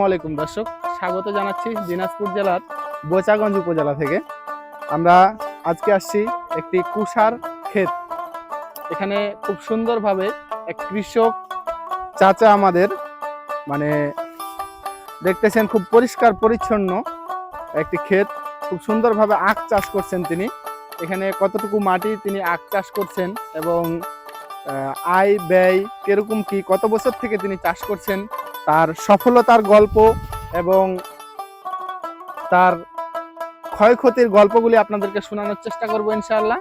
আসসালামাইকুম দর্শক, স্বাগত জানাচ্ছি দিনাজপুর জেলার বোচাগঞ্জ উপজেলা থেকে। আমরা আজকে আসছি একটি কুষার ক্ষেত। এখানে খুব সুন্দরভাবে এক কৃষক চাচা আমাদের মানে দেখতেছেন খুব পরিষ্কার পরিচ্ছন্ন একটি ক্ষেত, খুব সুন্দরভাবে আখ চাষ করছেন তিনি। এখানে কতটুকু মাটি তিনি আখ চাষ করছেন এবং আয় ব্যয় কীরকম কি, কত বছর থেকে তিনি চাষ করছেন তার সফলতার গল্প এবং তার ক্ষয়ক্ষতির গল্পগুলি আপনাদেরকে শোনানোর চেষ্টা করব ইনশাআল্লাহ।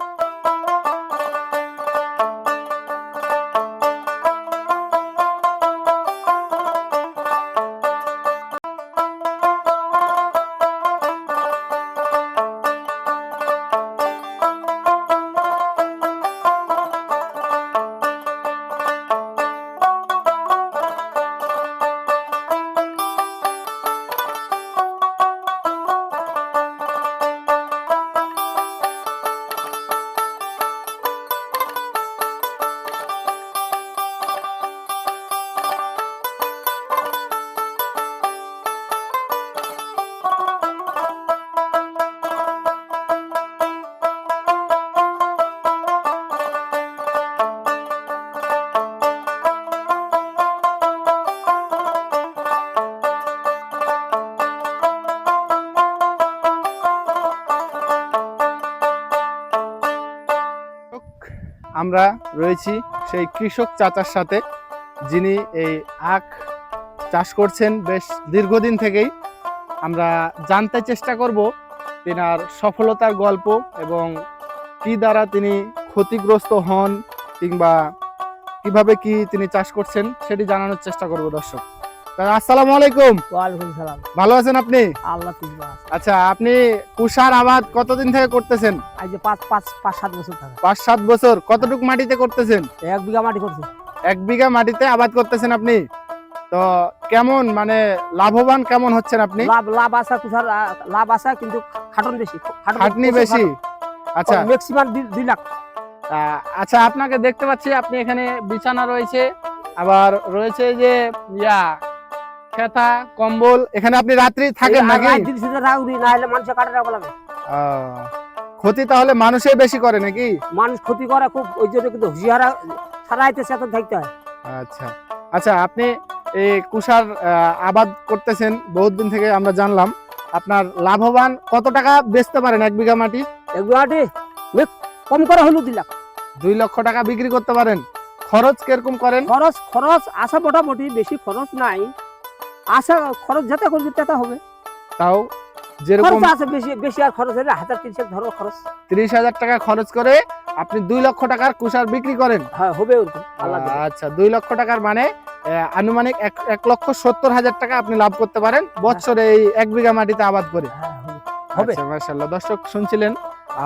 আমরা রয়েছি সেই কৃষক চাচার সাথে, যিনি এই আখ চাষ করছেন বেশ দীর্ঘদিন থেকেই। আমরা জানতে চেষ্টা করব তিনার সফলতার গল্প এবং কি দ্বারা তিনি ক্ষতিগ্রস্ত হন কিংবা কীভাবে কি তিনি চাষ করছেন সেটি জানানোর চেষ্টা করব দর্শক। আসসালামু আলাইকুম। ওয়ালাইকুম সালাম। ভালো আছেন আপনি? আল্লাহ আচ্ছা আপনি কুষার আবাদ কতদিন থেকে করতেছেন? আজ পাঁচ পাঁচ পাঁচ সাত বছর পাঁচ সাত বছর। কতটুক মাটিতে করতেছেন? এক বিঘা মাটি করছে। এক বিঘা মাটিতে আবাদ করতেছেন আপনি? তো কেমন মানে লাভবান কেমন হচ্ছেন আপনি? লাভ লাভ আসা আহ, লাভ আসা কিন্তু খাটন বেশি। খাটনি বেশি? আচ্ছা। ম্যাক্সিমাম দুই লাখ। আচ্ছা আপনাকে দেখতে পাচ্ছি আপনি এখানে বিছানা রয়েছে। আবার রয়েছে যে ইয়া খেতা কম্বল এখানে আপনি রাত্রি থাকেন নাকি? সুযোগ রাখবি না। হলে রাখব ক্ষতি তাহলে মানুষই বেশি করে নাকি? মানুষ ক্ষতি করে খুব ওই জন্য কিন্তু হুঁশিয়ারা থাকতে হয়। আচ্ছা আচ্ছা আপনি এই কুষার আবাদ করতেছেন বহুত দিন থেকে আমরা জানলাম। আপনার লাভবান কত টাকা বেচতে পারেন এক বিঘা মাটি? এক বিঘা মাটি? কম করে হলো দুই লাখ দুই লক্ষ টাকা বিক্রি করতে পারেন। খরচ কীরকম করেন? খরচ খরচ আসা মোটামুটি বেশি খরচ নাই। আসা খরচ যাতে করবি তাতে হবে। তাও যেরকম আছে বেশি বেশি আর খরচ হলে হাজার তিনশো ধরো খরচ। ত্রিশ হাজার টাকা খরচ করে আপনি দুই লক্ষ টাকার কুষার বিক্রি করেন। হ্যাঁ হবে আচ্ছা দুই লক্ষ টাকার মানে আনুমানিক এক এক লক্ষ সত্তর হাজার টাকা আপনি লাভ করতে পারেন। বছরে এই এক বিঘা মাটিতে আবাদ করে। হ্যাঁ, হবে। আচ্ছা দর্শক শুনছিলেন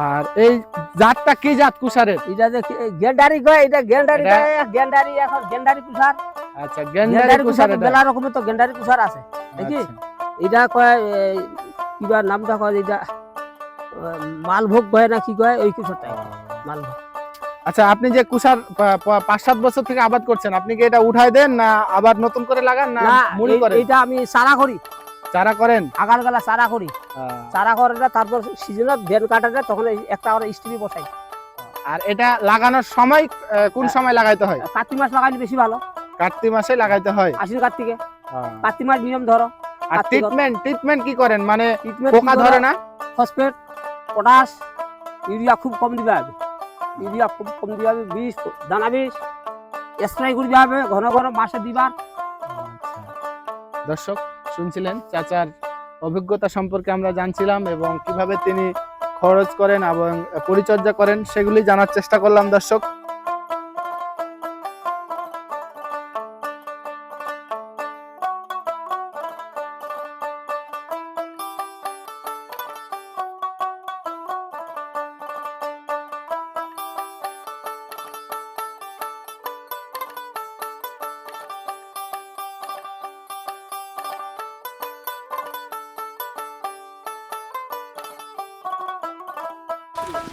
আর এই জাতটা কি জাত কুষারের? এটা যে গেন্ডারি কয় এটা গেন্ডারি এটা- গেন্ডারি এখন গেন্ডারি কুসার আচ্ছা গেন্ডারি কুষার কুসার এটা মেলা রকমের তো গেন্ডারি কুসার আছে নাকি? আচ্ছা। এটা কয় কিবা নামটা কয় এটা মালভোগ কয় না কি কয় ওই কুসারটা মালভোগ। আচ্ছা আপনি যে কুষার পাঁচ সাত বছর থেকে আবাদ করছেন আপনি কি এটা উঠাই দেন না আবার নতুন করে লাগান না মুড়ি করেন? এইটা আমি সারা করি। চারা করেন? আগার গেলা চারা করি। চারা করে তারপর সিজনত ধান কাটাটা তখন একটা আমরা স্ত্রী বসাই। আর এটা লাগানোর সময় কোন হ্যাঁ। সময় লাগাইতে হয়? কার্তিক মাস লাগাইলে বেশি ভালো। কার্তিক মাসে লাগাইতে হয়? আশ্বিন কার্তিকে। কার্তিক মাস নিয়ম ধরো। আর ট্রিটমেন্ট ট্রিটমেন্ট কি করেন? মানে পোকা ধরে না? ফসফেট পটাশ ইউরিয়া খুব কম দিবে হবে ইউরিয়া খুব কম দিবে হবে বিষ দানা বিষ স্প্রে করবে হবে ঘন ঘন মাসে দিবার দর্শক শুনছিলেন চাচার অভিজ্ঞতা সম্পর্কে আমরা জানছিলাম এবং কীভাবে তিনি খরচ করেন এবং পরিচর্যা করেন, সেগুলি জানার চেষ্টা করলাম দর্শক।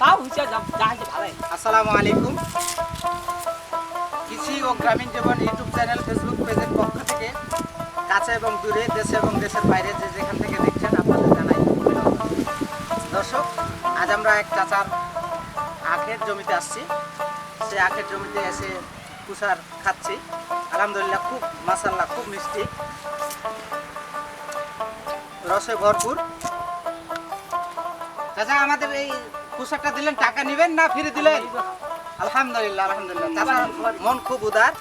তাও হইছে যা যা ভালোই আসসালামু আলাইকুম কৃষি ও গ্রামীণ জীবন ইউটিউব চ্যানেল, ফেসবুক পেজের পক্ষ থেকে কাছে এবং দূরে, দেশে এবং দেশের বাইরে যে যেখান থেকে দেখছেন আপনাদের জানাই দর্শক, আজ আমরা এক চাচার আখের জমিতে আসছি। সে আখের জমিতে এসে কুষার খাচ্ছি। আলহামদুলিল্লাহ খুব মাসাল্লাহ খুব মিষ্টি। রসে ভরপুর। চাচা, আমাদের এই কুষারটা দিলেন টাকা নেবেন না ফিরে দিলেন। আলহামদুলিল্লাহ আলহামদুলিল্লাহ। মন খুব উদার।